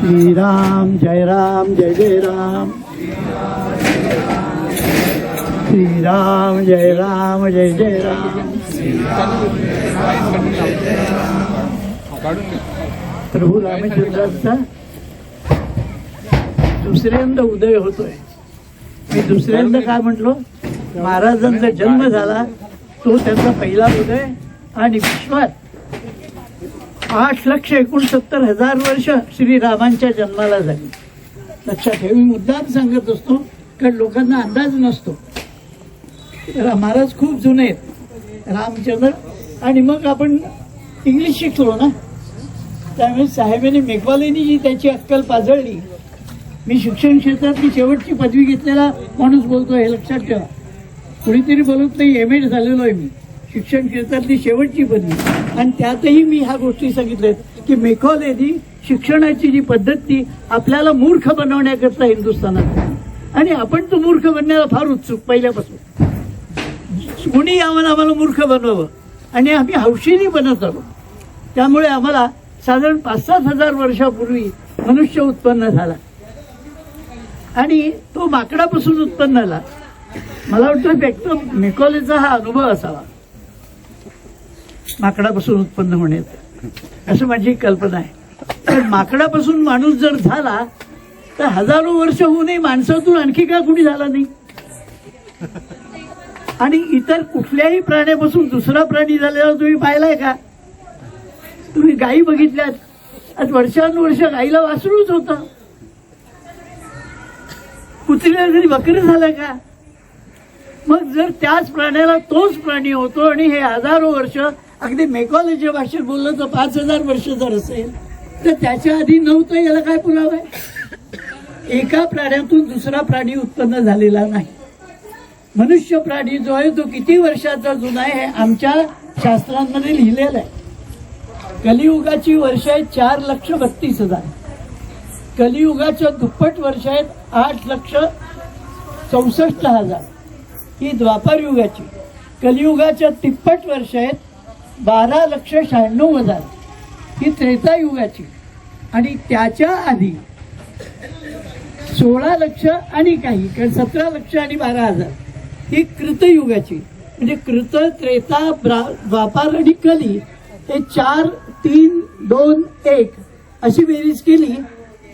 श्रीराम जय राम जय जय राम। श्रीराम जय राम जय जय राम। प्रभू रामचंद्रांचा दुसऱ्यांदा उदय होतोय. मी दुसऱ्यांदा काय म्हटलो? महाराजांचा जन्म झाला तो त्यांचा पहिला उदय आणि विश्वास. आठ लक्ष एकोणसत्तर हजार वर्ष श्रीरामांच्या जन्माला झाली. लक्षात ठेव मी मुद्दाम सांगत असतो कारण लोकांना अंदाज नसतो. महाराज खूप जुने आहेत. रामचंद्र आणि मग आपण इंग्लिश शिकलो ना? त्यामुळे साहेबांनी मेघवालेनी जी त्याची अक्कल पाजळली मी शिक्षण क्षेत्रातली शेवटची पदवी घेतलेला माणूस बोलतो हे लक्षात ठेवा. कुणीतरी बोलत नाही एम एड झालेलो आहे मी. शिक्षण क्षेत्रातली शेवटची पदवी आणि त्यातही मी ह्या गोष्टी सांगितल्यात की मेकॉलेनी शिक्षणाची जी पद्धत ती आपल्याला मूर्ख बनवण्याकरता हिंदुस्थानात आणि आपण तो मूर्ख बनण्याला फार उत्सुक पहिल्यापासून. कुणी आम्हाला आम्हाला मूर्ख बनवावं? आणि आम्ही हौशीने बनत आलो त्यामुळे आम्हाला साधारण पाच सात हजार वर्षापूर्वी मनुष्य उत्पन्न झाला. आणि तो माकडापासून उत्पन्न झाला. मला वाटतं मेकॉलेजचा मेकॉलेचा हा अनुभव असावा. माकडापासून उत्पन्न होण्याचा असं माझी कल्पना आहे. माकडापासून माणूस जर झाला तर हजारो वर्ष होऊनही माणसातून आणखी का कुणी झाला नाही? आणि इतर कुठल्याही प्राण्यापासून दुसरा प्राणी झालेला तुम्ही पाहिलाय का? तुम्ही गायी बघितल्यात. आज वर्षानुवर्ष गाईला वासरूच होतं. कुत्रीला तरी बकरी झालं का? मग जर त्याच प्राण्याला तोच प्राणी होतो आणि हे हजारो वर्ष अगदी मेकॉलॉजी भाषेत बोललं तर पाच हजार वर्ष जर असेल तर त्याच्या आधी नव्हतं याला काय पुरावा आहे? एका प्राण्यातून दुसरा प्राणी उत्पन्न झालेला नाही. मनुष्य प्राणी जो आहे तो किती वर्षाचा जुना आहे हे आमच्या शास्त्रांमध्ये लिहिलेलं आहे. कलियुगाची वर्ष आहेत चार लक्ष बत्तीस हजार. कलियुगाच्या दुप्पट वर्ष आहेत आठ लक्ष चौसष्ट हजार. ही द्वापार युगाची. कलियुगाच्या तिप्पट वर्ष आहेत बारा लक्ष शहाण्णव हजार ही त्रेतायुगाची. आणि त्याच्या आधी सोळा लक्ष आणि काही कारण सतरा लक्ष आणि बारा हजार ही कृतयुगाची. म्हणजे कृत त्रेता ब्रा- आणि कली हे चार तीन दोन एक अशी बेरीज केली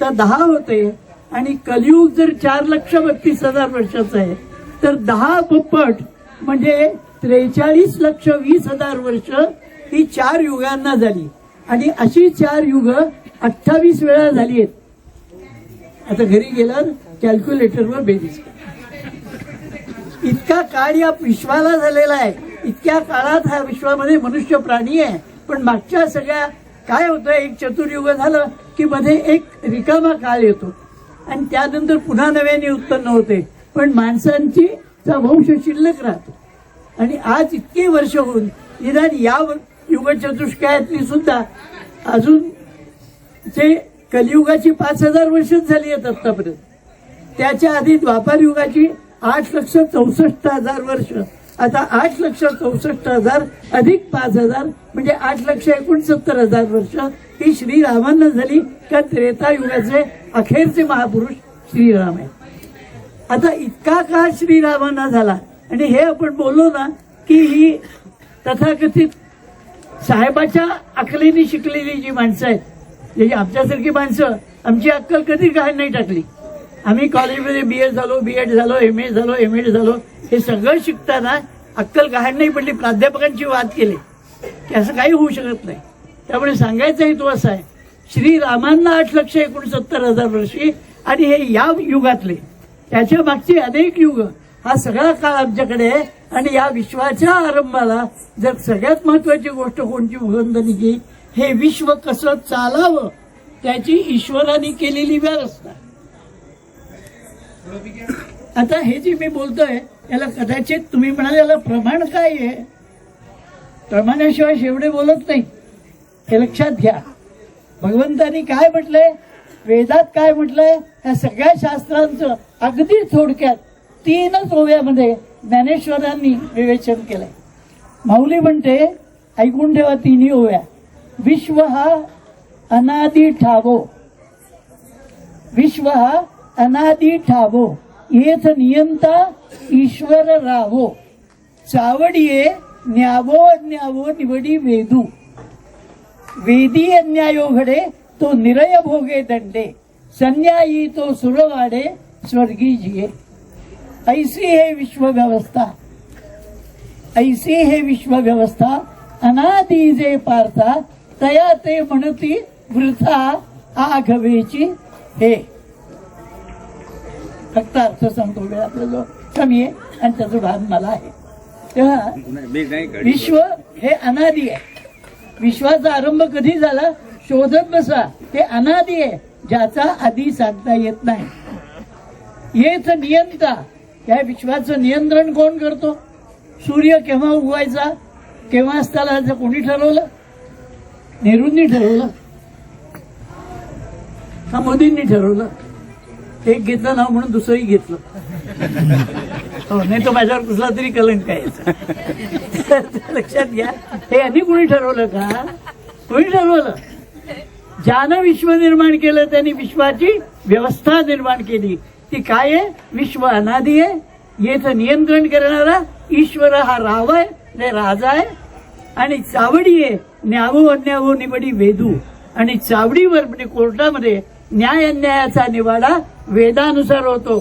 तर दहा होते. आणि कलियुग जर चार लक्ष बत्तीस हजार वर्षाचं आहे तर दहा दुप्पट म्हणजे त्रेचाळीस लक्ष वीस हजार वर्ष ही चार युगांना झाली. आणि अशी चार युग अठ्ठावीस वेळा झाली आहेत आता घरी गेल्यावर कॅल्क्युलेटरवर बेरीज इतका काळ या विश्वाला झालेला आहे. इतक्या काळात ह्या विश्वामध्ये मनुष्य प्राणी आहे. पण मागच्या सगळ्या काय होतं एक चतुर्युग झालं की मध्ये एक रिकामा काळ येतो. आणि त्यानंतर पुन्हा नव्याने उत्पन्न होते. पण माणसांची वंश शिल्लक राहतो. आणि आज इतके वर्ष होऊन निदान या युगचतुष्कायातली सुद्धा अजून जे कलियुगाची पाच हजार वर्षच झाली आहेत आतापर्यंत त्याच्या आधी द्वापार युगाची आठ लक्ष चौसष्ट हजार वर्ष आता आठ लक्ष चौसष्ट हजार अधिक पाच हजार म्हणजे आठ लक्ष एकोणसत्तर हजार वर्ष ही श्रीरामांना झाली का त्रेता युगाचे अखेरचे महापुरुष श्रीराम आहे आता इतका काळ श्रीरामांना झाला आणि हे आपण बोललो ना की ही तथाकथित साहेबाच्या अकलेने शिकलेली जी माणसं आहेत म्हणजे आमच्यासारखी माणसं आमची अक्कल कधी काय नाही टाकली. आम्ही कॉलेजमध्ये बी एड झालो बी एड झालो एम एड झालो एम एड झालो हे सगळं शिकताना अक्कल गहाण नाही पडली. प्राध्यापकांची वाद केले. की असं काही होऊ शकत नाही. त्यामुळे सांगायचा हेतू असा आहे श्रीरामांना आठ लक्ष एकोणसत्तर हजार वर्षी आणि हे या युगातले त्याच्या मागचे अनेक युग हा सगळा काळ आमच्याकडे आहे. आणि या विश्वाच्या आरंभाला जर सगळ्यात महत्वाची गोष्ट कोणती उगंधनी की हे विश्व कसं चालावं त्याची ईश्वराने केलेली व्यवस्था. आता हे जे मी बोलतोय याला कदाचित तुम्ही म्हणाल याला प्रमाण काय आहे? प्रमाणाशिवाय शेवडे बोलत नाही. हे लक्षात घ्या. भगवंतानी काय म्हटलंय? वेदात काय म्हटलंय? या सगळ्या शास्त्रांचं अगदी थोडक्यात तीनच ओव्यामध्ये म्हणजे ज्ञानेश्वरांनी विवेचन केलंय. माऊली म्हणते ऐकून ठेवा तिन्ही ओव्या. विश्व हा अनादी ठावो. विश्व हा अनादी ठावो. येथ नियंता ईश्वर राहो. चावडिये न्यावो अन्यावो निवडी वेदू. वेदी अन्यायो घडे तो निरय भोगे दंडे. संन्यायी तो सुरवाडे स्वर्गी जिये ऐसी हे विश्व व्यवस्था ऐसी हे विश्व व्यवस्था अनादी जे पारता तया ते म्हणती वृथा आघवेची हे। फक्त अर्थ सांगतो वेळ आपला जो कमी आहे आणि त्याचं भान मला आहे. तेव्हा विश्व हे अनादी आहे. विश्वाचा आरंभ कधी झाला? शोधत बसा. ते अनादी आहे ज्याचा आधी सांगता येत नाही. येथ नियंता. या विश्वाचं नियंत्रण कोण करतो? सूर्य केव्हा उगवायचा? केव्हा असताना कोणी ठरवलं? नेहरूंनी ठरवलं. हा मोदींनी ठरवलं? एक घेतलं नाव म्हणून दुसरंही घेतलं. हो नाही तो माझ्यावर कुठला तरी कलंक आहे. लक्षात घ्या. हे आधी कुणी ठरवलं का? कोणी ठरवलं? ज्यानं विश्व निर्माण केलं त्यांनी विश्वाची व्यवस्था निर्माण केली. ती काय आहे? विश्व अनादी आहे. येथ नियंत्रण करणारा ईश्वर हा राव आहे नाही राजा आहे. आणि चावडी आहे न्यावो अन्यावो निवडी वेदू. आणि चावडीवर म्हणजे कोर्टामध्ये न्याय अन्यायाचा निवाडा वेदानुसार होतो.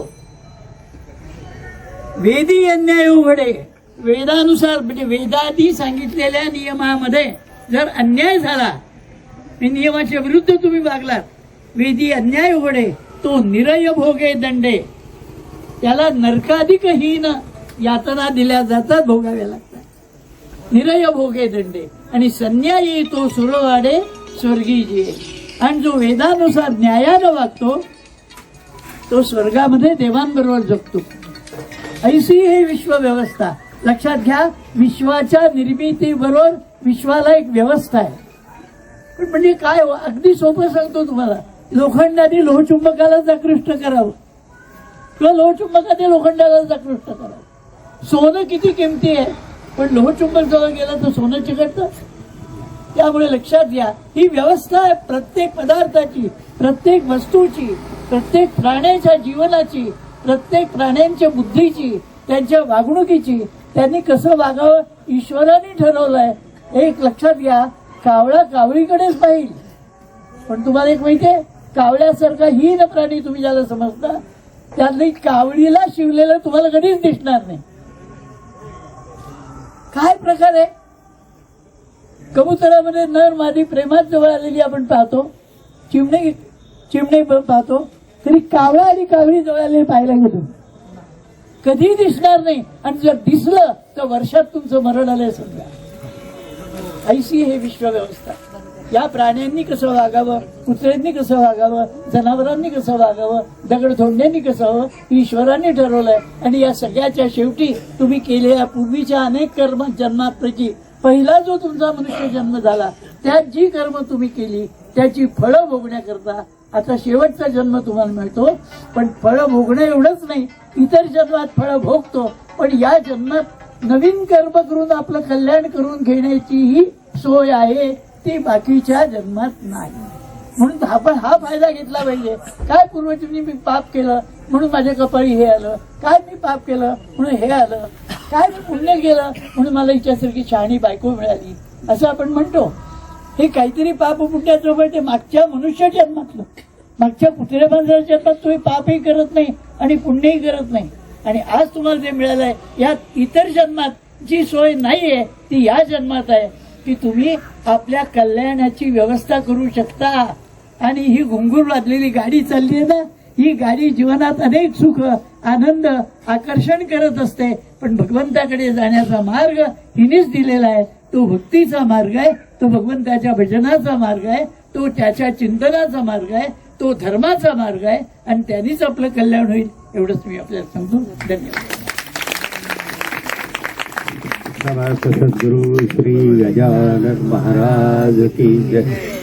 वेदी अन्याय उघडे. वेदानुसार म्हणजे वेदादी सांगितलेल्या नियमामध्ये जर अन्याय झाला नियमाच्या विरुद्ध तुम्ही वागलात वेदी अन्याय उघडे. तो निरय भोगे दंडे. त्याला नरकाधिकहीन यातना दिल्या जातात भोगाव्या लागतात. निरय भोगे दंडे. आणि संन्यायी तो सुरवाडे स्वर्गी जिये आणि जो वेदानुसार न्यायानं वागतो तो स्वर्गामध्ये देवांबरोबर जगतो. ऐसी हे विश्व व्यवस्था लक्षात घ्या विश्वाच्या निर्मितीबरोबर विश्वाला एक व्यवस्था आहे. पण म्हणजे काय हो, अगदी सोपं सांगतो तुम्हाला. लोखंडाने लोहचुंबकाला आकृष्ट करावं. किंवा लोहचुंबकाने लोखंडाला आकृष्ट करावं. सोनं किती किमती आहे? पण लोहचुंबक जवळ गेलं तर सोनं चिकटतं. त्यामुळे लक्षात घ्या ही व्यवस्था आहे प्रत्येक पदार्थाची प्रत्येक वस्तूची प्रत्येक प्राण्याच्या जीवनाची प्रत्येक प्राण्यांच्या बुद्धीची त्यांच्या वागणुकीची. त्यांनी कसं वागावं ईश्वराने ठरवलंय. एक लक्षात घ्या कावळा कावळीकडेच पाहिजे पण तुम्हाला एक माहिती आहे? कावळ्यासारखा हीन प्राणी तुम्ही ज्याला समजता त्यातली कावळीला शिवलेलं तुम्हाला कधीच दिसणार नाही. काय प्रकार आहे? कबुतरामध्ये नर मादी प्रेमात जवळ आलेली आपण पाहतो. चिमणे चिमणे पाहतो. तरी कावळा आणि कावळी जवळ आलेली पाहायला गेलो. कधी दिसणार नाही. आणि जर दिसलं तर वर्षात तुमचं मरण आलंय समजा. ऐशी हे विश्व व्यवस्था या प्राण्यांनी कसं वागावं? कुत्र्यांनी कसं वागावं? जनावरांनी कसं वागावं? दगडधोंड्यांनी कसं हवं? ईश्वरांनी ठरवलंय. आणि या सगळ्याच्या शेवटी तुम्ही केलेल्या पूर्वीच्या अनेक कर्म जन्मापैकी पहिला जो तुमचा मनुष्य जन्म झाला त्यात जी कर्म तुम्ही केली त्याची फळं भोगण्याकरता आता शेवटचा जन्म तुम्हाला मिळतो. पण फळं भोगणं एवढंच नाही इतर जन्मात फळं भोगतो. पण या जन्मात नवीन कर्म करून आपलं कल्याण करून घेण्याची ही सोय आहे. ती बाकीच्या जन्मात नाही. म्हणून आपण हा फायदा घेतला पाहिजे. काय पूर्वजींनी मी पाप केलं म्हणून माझ्या कपाळी हे आलं. काय मी पाप केलं म्हणून हे आलं. काय मी पुण्य केलं म्हणून मला हिच्यासारखी शहाणी बायको मिळाली. असं आपण म्हणतो. हे काहीतरी पाप पुण्याचं ते मागच्या मनुष्य जन्मातलं. मागच्या कुत्र्या माणसाच्या जन्मात तुम्ही पापही करत नाही आणि पुण्यही करत नाही. आणि आज तुम्हाला जे मिळालंय यात इतर जन्मात जी सोय नाहीये ती या जन्मात आहे. की तुम्ही आपल्या कल्याणाची व्यवस्था करू शकता. आणि ही घुंगूर वाजलेली गाडी चालली आहे ना ही गाडी जीवनात अनेक सुख आनंद आकर्षण करत असते. पण भगवंताकडे जाण्याचा मार्ग हिनेच दिलेला आहे. तो भक्तीचा मार्ग आहे तो भगवंताच्या भजनाचा मार्ग आहे तो त्याच्या चिंतनाचा मार्ग आहे तो धर्माचा मार्ग आहे. आणि त्यांनीच आपलं कल्याण होईल एवढंच मी आपल्याला सांगतो. धन्यवाद. समर्थ सद्गुरु श्री गजानन महाराज की जय